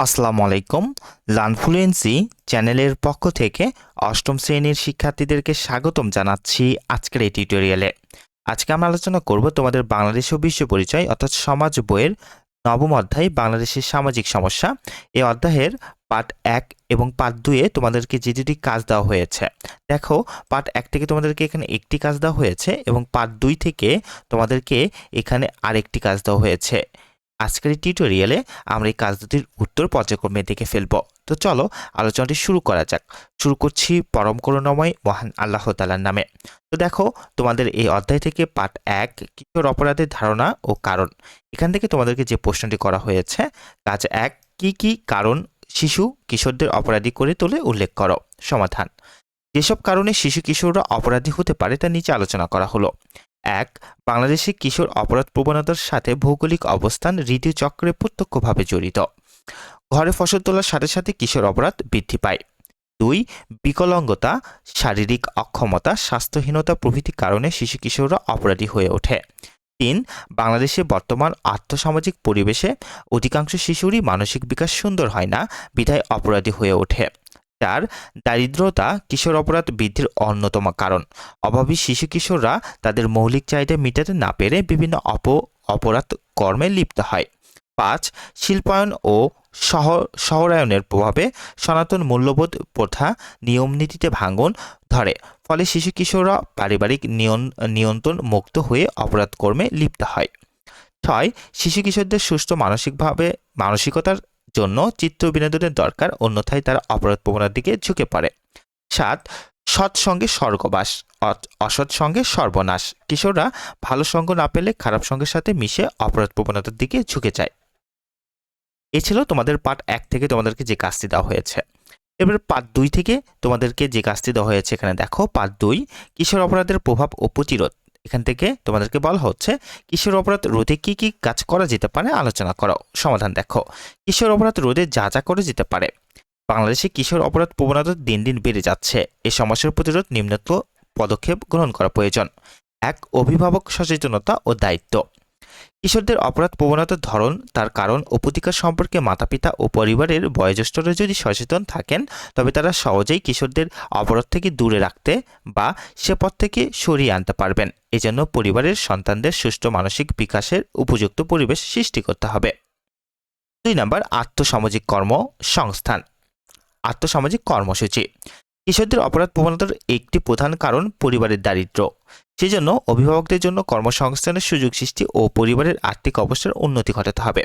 আসসালামু আলাইকুম। লানফ্লুয়েন্সি চ্যানেলের পক্ষ থেকে অষ্টম শ্রেণির শিক্ষার্থীদেরকে স্বাগতম জানাচ্ছি আজকের এই টিউটোরিয়ালে। আজকে আমরা আলোচনা করব তোমাদের বাংলাদেশ ও বিশ্ব পরিচয় অর্থাৎ সমাজ বইয়ের নবম অধ্যায়, বাংলাদেশের সামাজিক সমস্যা। এই অধ্যায়ের পার্ট এক এবং পার্ট দুয়ে তোমাদেরকে যে দুটি কাজ দেওয়া হয়েছে। দেখো, পার্ট এক থেকে তোমাদেরকে এখানে একটি কাজ দেওয়া হয়েছে এবং পার্ট দুই থেকে তোমাদেরকে এখানে আরেকটি কাজ দেওয়া হয়েছে। আজকের এই টিউটোরিয়ালে আমরা এই কাজ দুটির উত্তর পর্যায়ক্রমে দেখে ফেলব। তো চলো আলোচনাটি শুরু করা যাক। শুরু করছি পরম করুণাময় মহান আল্লাহ তালার নামে। তো দেখো, তোমাদের এই অধ্যায় থেকে পাঠ এক, কিশোর অপরাধের ধারণা ও কারণ। এখান থেকে তোমাদেরকে যে প্রশ্নটি করা হয়েছে কাজ এক, কি কি কারণ শিশু কিশোরদের অপরাধী করে তোলে উল্লেখ করো। সমাধান। যেসব কারণে শিশু কিশোররা অপরাধী হতে পারে তা নিচে আলোচনা করা হলো। এক, বাংলাদেশে কিশোর অপরাধ প্রবণতার সাথে ভৌগোলিক অবস্থান ঋতু চক্রে প্রত্যক্ষভাবে জড়িত। ঘরে ফসল তোলার সাথে সাথে কিশোর অপরাধ বৃদ্ধি পায়। দুই, বিকলাঙ্গতা, শারীরিক অক্ষমতা, স্বাস্থ্যহীনতা প্রভৃতি কারণে শিশু কিশোররা অপরাধী হয়ে ওঠে। তিন, বাংলাদেশে বর্তমান আর্থসামাজিক পরিবেশে অধিকাংশ শিশুরই মানসিক বিকাশ সুন্দর হয় না, বিধায় অপরাধী হয়ে ওঠে। চার দারিদ্রতা কিশোর অপরাধ বৃদ্ধির অন্যতম কারণ। অভাবী শিশু কিশোররা তাদের মৌলিক চাহিদা মেটাতে না পেরে বিভিন্ন অপ, অপরাধ কর্মে লিপ্ত হয়। পাঁচ, শিল্পায়ন ও শহর শহরায়নের প্রভাবে সনাতন মূল্যবোধ প্রথা নিয়ম নীতিতে ভাঙন ধরে, ফলে শিশু কিশোররা পারিবারিক নিয়ন- নিয়ন্ত্রণ মুক্ত হয়ে অপরাধ কর্মে লিপ্ত হয়। ছয়, শিশু কিশোরদের সুস্থ মানসিকভাবে, মানসিকতার জন্য চিত্র বিনোদনের দরকার, অন্যথায় তারা অপরাধ প্রবণতার দিকে ঝুঁকে পড়ে। সাত, সৎ সঙ্গে স্বর্গবাস অসৎ সঙ্গে সর্বনাশ। কিশোররা ভালো সঙ্গ না পেলে খারাপ সঙ্গের সাথে মিশে অপরাধ প্রবণতার দিকে ঝুঁকে যায়। এ ছিল তোমাদের পার্ট এক থেকে তোমাদেরকে যে কাজটি দেওয়া হয়েছে। এবার পার্ট দুই থেকে তোমাদেরকে যে কাজটি দেওয়া হয়েছে এখানে দেখো। পার্ট দুই, কিশোর অপরাধের প্রভাব ও প্রতিরোধ। এখান থেকে তোমাদেরকে বলা হচ্ছে কিশোর অপরাধ রোধে কি কি কাজ করা যেতে পারে? আলোচনা করো। সমাধান দেখো। কিশোর অপরাধ রোধে যা যা করে যেতে পারে? বাংলাদেশে কিশোর অপরাধ প্রবণতা দিন দিন বেড়ে যাচ্ছে। এ সমস্যার প্রতিরোধ নিম্নত পদক্ষেপ গ্রহণ করা প্রয়োজন। এক, অভিভাবক সচেতনতা ও দায়িত্ব। কিশোরদের অপরাধ প্রবণতার ধরন, তার কারণ ও প্রতিকার সম্পর্কে মাতাপিতা ও পরিবারের বয়োজ্যেষ্ঠরা যদি সচেতন থাকেন, তবে তারা সহজেই কিশোরদের অপরাধ থেকে দূরে রাখতে বা সে পথ থেকে সরিয়ে আনতে পারবেন। এজন্য পরিবারের সন্তানদের সুষ্ঠু মানসিক বিকাশের উপযুক্ত পরিবেশ সৃষ্টি করতে হবে। দুই নম্বর আর্থসামাজিক কর্ম সংস্থান। আর্থসামাজিক কর্মসূচি। কিশোরদের অপরাধ প্রবণতার একটি প্রধান কারণ পরিবারের দারিদ্র্য। সেজন্য অভিভাবকদের জন্য কর্মসংস্থানের সুযোগ সৃষ্টি ও পরিবারের আর্থিক অবস্থার উন্নতি ঘটাতে হবে।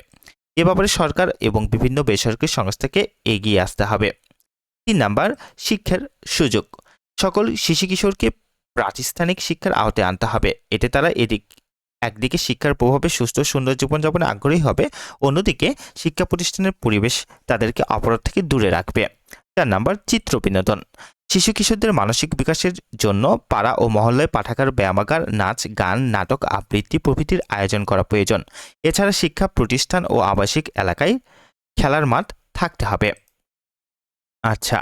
এ ব্যাপারে সরকার এবং বিভিন্ন বেসরকারি সংস্থাকে এগিয়ে আসতে হবে। তিন নাম্বার, শিক্ষার সুযোগ। সকল শিশু কিশোরকে প্রাতিষ্ঠানিক শিক্ষার আওতায় আনতে হবে। এতে তারা এদিক, একদিকে শিক্ষার প্রভাবে সুস্থ সুন্দর জীবনযাপনে আগ্রহী হবে, অন্যদিকে শিক্ষা প্রতিষ্ঠানের পরিবেশ তাদেরকে অপরাধ থেকে দূরে রাখবে। চার নাম্বার, চিত্র বিনোদন। শিশু কিশোরদের মানসিক বিকাশের জন্য পাড়া ও মহল্লায় পাঠাগার, ব্যায়ামাগার, নাচ, গান, নাটক, আবৃত্তি প্রভৃতির আয়োজন করা প্রয়োজন। এছাড়া শিক্ষা প্রতিষ্ঠান ও আবাসিক এলাকায় খেলার মাঠ থাকতে হবে। আচ্ছা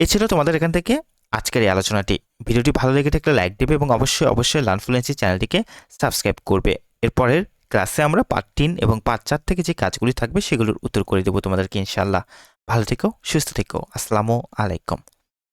এ ছিল তোমাদের এখান থেকে আজকের এই আলোচনাটি। ভিডিওটি ভালো লেগে থাকলে লাইক দেবে এবং অবশ্যই অবশ্যই লানফ্লুয়েন্সি চ্যানেলটিকে সাবস্ক্রাইব করবে। এরপরের ক্লাসে আমরা পার্ট তিন এবং পার্ট চার থেকে যে কাজগুলি থাকবে সেগুলোর উত্তর করে দেবো তোমাদেরকে ইনশাল্লাহ ভালো থেকো, সুস্থ থেকো। আসসালামু আলাইকুম।